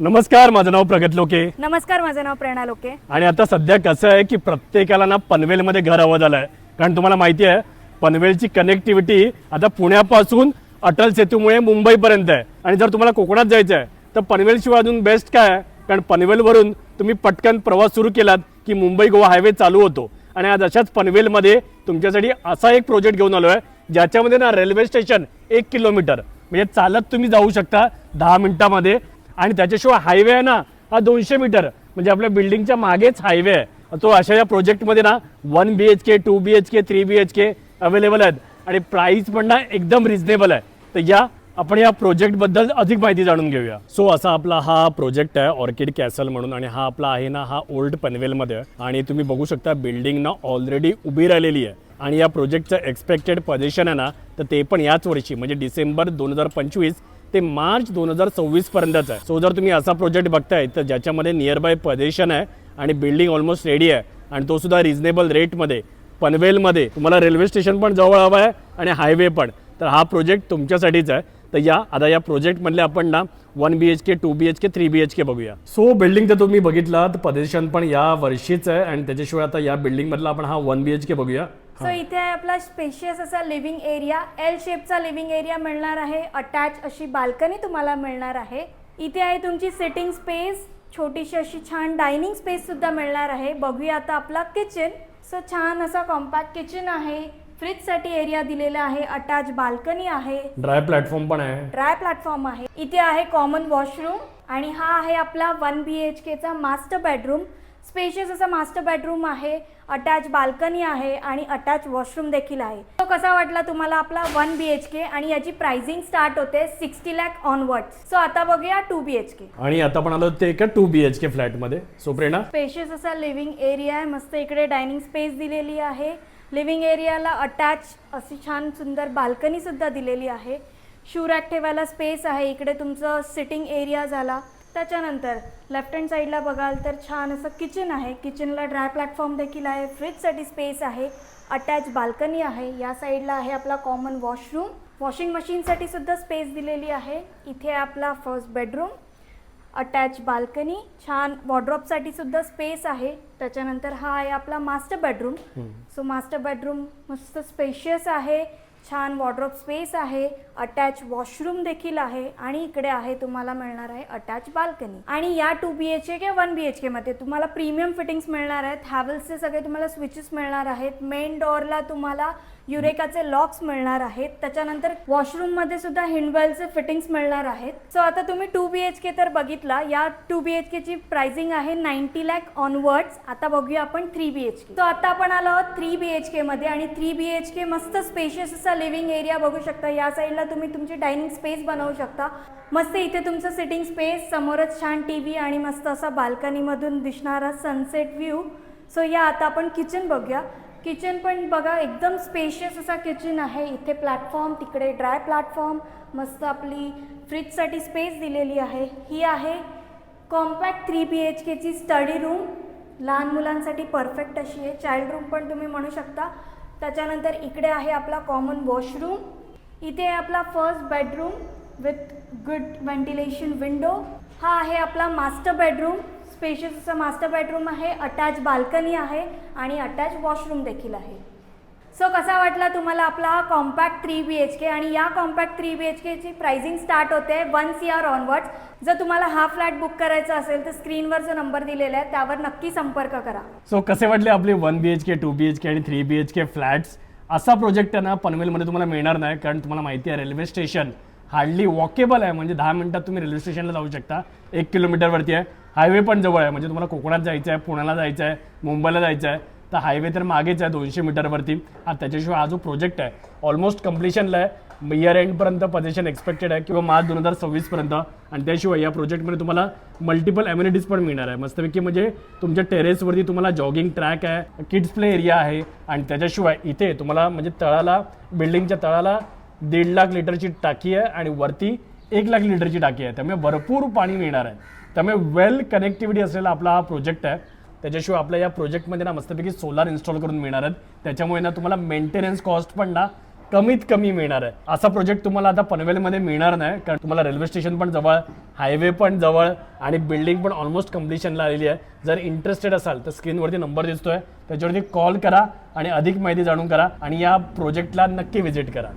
नमस्कार माझं नाव प्रगत लोके. नमस्कार माझं नाव प्रेरणा लोके. आणि आता सध्या कसं आहे की प्रत्येकाला ना पनवेलमध्ये घर हवं झालं आहे कारण तुम्हाला माहिती आहे पनवेलची कनेक्टिव्हिटी आता पुण्यापासून अटल सेतूमुळे मुंबईपर्यंत आहे. आणि जर तुम्हाला कोकणात जायचं आहे तर पनवेलशिवाय अजून बेस्ट काय आहे? कारण पनवेलवरून तुम्ही पटकन प्रवास सुरू केलात की मुंबई गोवा हायवे चालू होतो. आणि आज अशाच पनवेलमध्ये तुमच्यासाठी असा एक प्रोजेक्ट घेऊन आलो आहे ज्याच्यामध्ये ना रेल्वे स्टेशन एक किलोमीटर म्हणजे चालत तुम्ही जाऊ शकता दहा मिनिटामध्ये. आणि त्याच्याशिवाय हायवे आहे ना हा दोनशे मीटर. म्हणजे आपल्या बिल्डिंगच्या मागेच हायवे आहे. तो अशा या प्रोजेक्टमध्ये ना one B H K two B H K three B H K available आहेत. आणि प्राईस पण ना एकदम रिजनेबल आहे. तर या आपण या प्रोजेक्टबद्दल अधिक माहिती जाणून घेऊया. सो असा आपला हा प्रोजेक्ट आहे ऑर्किड कॅसल म्हणून आणि हा आपला आहे ना हा ओल्ड पनवेलमध्ये. आणि तुम्ही बघू शकता बिल्डिंग ना ऑलरेडी उभी राहिलेली आहे. आणि या प्रोजेक्टचं एक्सपेक्टेड पोझिशन आहे ना तर ते पण याच वर्षी म्हणजे डिसेंबर दोन हजार पंचवीस ते मार्च दोन हजार सव्वीस पर्यंतच आहे. सो जर तुम्ही असा प्रोजेक्ट बघताय तर ज्याच्यामध्ये नियर बाय पोझिशन आहे आणि बिल्डिंग ऑलमोस्ट रेडी आहे आणि तो सुद्धा रिझनेबल रेटमध्ये पनवेलमध्ये तुम्हाला रेल्वे स्टेशन पण जवळ हवं आहे आणि हायवे पण. तर हा प्रोजेक्ट तुमच्यासाठीच आहे. तर या आता या प्रोजेक्टमधले आपण ना one B H K two B H K three B H K बघूया. सो बिल्डिंग तर तुम्ही बघितला तर पोझिशन पण या वर्षीच आहे आणि त्याच्याशिवाय आता या बिल्डिंगमधला आपण हा वन बी एच के बघूया. सो इथे आहे आपला स्पेशियस असा लिव्हिंग एरिया एल शेपचा लिव्हिंग एरिया मिळणार आहे. अटॅच अशी बाल्कनी तुम्हाला मिळणार आहे. इथे आहे तुमची सिटिंग स्पेस छोटीशी अशी छान डायनिंग स्पेस सुद्धा मिळणार आहे. बघूया आता आपला किचन सो छान असा कॉम्पॅक्ट किचन आहे. फ्रीजसाठी एरिया दिलेला आहे अटॅच बाल्कनी आहे. ड्राय प्लॅटफॉर्म पण आहे. ड्राय प्लॅटफॉर्म आहे. इथे आहे कॉमन वॉशरूम आणि हा आहे आपला वन बी एच केचा मास्टर बेडरूम स्पेशियस असा मास्टर बेडरूम आहे अटॅच बाल्कनी आहे आणि अटॅच वॉशरूम देखील आहे. तो कसा वाटला तुम्हाला आपला वन बी एच के आणि याची प्राइसिंग स्टार्ट होते सिक्स्टी लॅक ऑनवर्ड सो आता बघूया टू बी एच के आणि आता पण आलो ते एका टू बी एच के फ्लॅटमध्ये सो प्रेरणा? स्पेशियस असा लिव्हिंग एरिया आहे. मस्त इकडे डायनिंग स्पेस दिलेली आहे. लिव्हिंग एरियाला अटॅच अशी छान सुंदर बाल्कनीसुद्धा दिलेली आहे. शू रॅक ठेवायला स्पेस आहे. इकडे तुमचं सिटिंग एरिया झाला. त्याच्यानंतर लेफ्ट हँड साईडला बघाल तर छान असं किचन आहे. किचनला ड्राय प्लॅटफॉर्म देखील आहे. फ्रीजसाठी स्पेस आहे. अटॅच बाल्कनी आहे. या साईडला आहे आपला कॉमन वॉशरूम. वॉशिंग मशीनसाठी सुद्धा स्पेस दिलेली आहे. इथे आपला फर्स्ट बेडरूम. अटॅच बाल्कनी छान वॉर्ड्रॉपसाठी सुद्धा स्पेस आहे. त्याच्यानंतर हा आहे आपला master bedroom so master bedroom मस्त स्पेशियस आहे. छान वॉर्ड्रॉप स्पेस आहे. अटॅच वॉशरूम देखील आहे. आणि इकडे आहे तुम्हाला मिळणार आहे अटॅच बाल्कनी आणि या टू बी एच के किंवा वन बी एच के मध्ये तुम्हाला प्रीमियम फिटिंग्स मिळणार आहेत. हॅवल्सचे सगळे तुम्हाला स्विचेस मिळणार आहेत. मेन डोअरला तुम्हाला युरेकाचे लॉक्स मिळणार आहेत. त्याच्यानंतर वॉशरूममध्ये सुद्धा हिंडवेलचे फिटिंग्स मिळणार आहेत. सो आता तुम्ही टू बी एच के तर बघितला. या टू बी एच केची प्राइसिंग आहे नाईन्टी लॅक ऑनवर्ड्स आता बघूया आपण three B H K so आता आपण आलो आहोत थ्री बी एच केमध्ये आणि थ्री बी एच के मस्त स्पेशियस असा लिव्हिंग एरिया बघू शकता. या साईडला तुम्ही तुमची डायनिंग स्पेस बनवू शकता. मस्त इथे तुमचं सिटिंग स्पेस समोरच छान टी व्ही आणि मस्त असा बाल्कनीमधून दिसणारा सनसेट व्ह्यू सो या आता आपण किचन बघूया. किचन पण बघा एकदम स्पेशियस असा किचन आहे. इथे प्लॅटफॉर्म तिकडे ड्राय प्लॅटफॉर्म मस्त आपली फ्रीजसाठी स्पेस दिलेली आहे. ही आहे कॉम्पॅक्ट थ्री बी एच केची स्टडी रूम लहान मुलांसाठी परफेक्ट अशी आहे. चाइल्ड रूम पण तुम्ही म्हणू शकता. त्याच्यानंतर इकडे आहे आपला कॉमन वॉशरूम इथे आहे आपला first bedroom with good ventilation window हा आहे आपला मास्टर बेडरूम स्पेशियस असं मास्टर बेडरूम आहे अटॅच बाल्कनी आहे आणि अटॅच वॉशरूम देखील आहे. सो कसा वाटला तुम्हाला आपला हा compact three B H K आणि या कॉम्पॅक्ट थ्री बी एच केची प्राइसिंग स्टार्ट होते वन सी आर ऑनवर्ड्स जर तुम्हाला हा फ्लॅट बुक करायचा असेल तर स्क्रीनवर जो नंबर दिलेला आहे त्यावर नक्की संपर्क करा. सो कसे वाटले आपले one B H K two B H K आणि three B H K flats असा प्रोजेक्ट आहे ना पनवेलमध्ये तुम्हाला मिळणार नाही कारण तुम्हाला माहिती आहे रेल्वे स्टेशन हार्डली वॉकेबल आहे म्हणजे दहा मिनिटात तुम्ही रेल्वे स्टेशनला जाऊ शकता. एक किलोमीटरवरती आहे. हायवे पण जवळ आहे म्हणजे तुम्हाला कोकणात जायचं आहे पुण्याला जायचं आहे मुंबईला जायचं आहे तर हायवे तर मागेच आहे दोनशे मीटरवरती हा त्याच्याशिवाय हा जो प्रोजेक्ट आहे ऑलमोस्ट कम्प्लिशनला आहे. इयर एंडपर्यंत पजेशन एक्सपेक्टेड आहे किंवा मार्च दोन हजार सव्वीसपर्यंत आणि त्याशिवाय या प्रोजेक्टमध्ये तुम्हाला मल्टिपल अम्युनिटीज पण मिळणार आहे. मस्तपैकी म्हणजे तुमच्या टेरेसवरती तुम्हाला जॉगिंग ट्रॅक आहे किड्स प्ले एरिया आहे आणि त्याच्याशिवाय इथे तुम्हाला म्हणजे तळाला बिल्डिंगच्या तळाला दीड लाख लिटरची टाकी आहे आणि वरती एक लाख लिटरची टाकी आहे. त्यामुळे भरपूर पाणी मिळणार आहे. त्यामुळे वेल कनेक्टिव्हिटी असलेला आपला हा प्रोजेक्ट आहे. त्याच्याशिवाय आपल्या या प्रोजेक्टमध्ये ना मस्तपैकी सोलार इन्स्टॉल करून मिळणार आहेत. त्याच्यामुळे ना तुम्हाला मेंटेनन्स कॉस्ट पण ना कमीत कमी मिळणार आहे. असा प्रोजेक्ट तुम्हाला आता पनवेलमध्ये मिळणार नाही. कारण तुम्हाला रेल्वे स्टेशन पण जवळ हायवे पण जवळ आणि बिल्डिंग पण ऑलमोस्ट कम्प्लिशनला आलेली आहे. जर इंटरेस्टेड असाल तर स्क्रीनवरती नंबर दिसतोय. त्याच्यावरती कॉल करा आणि अधिक माहिती जाणून करा आणि या प्रोजेक्टला नक्की व्हिजिट करा.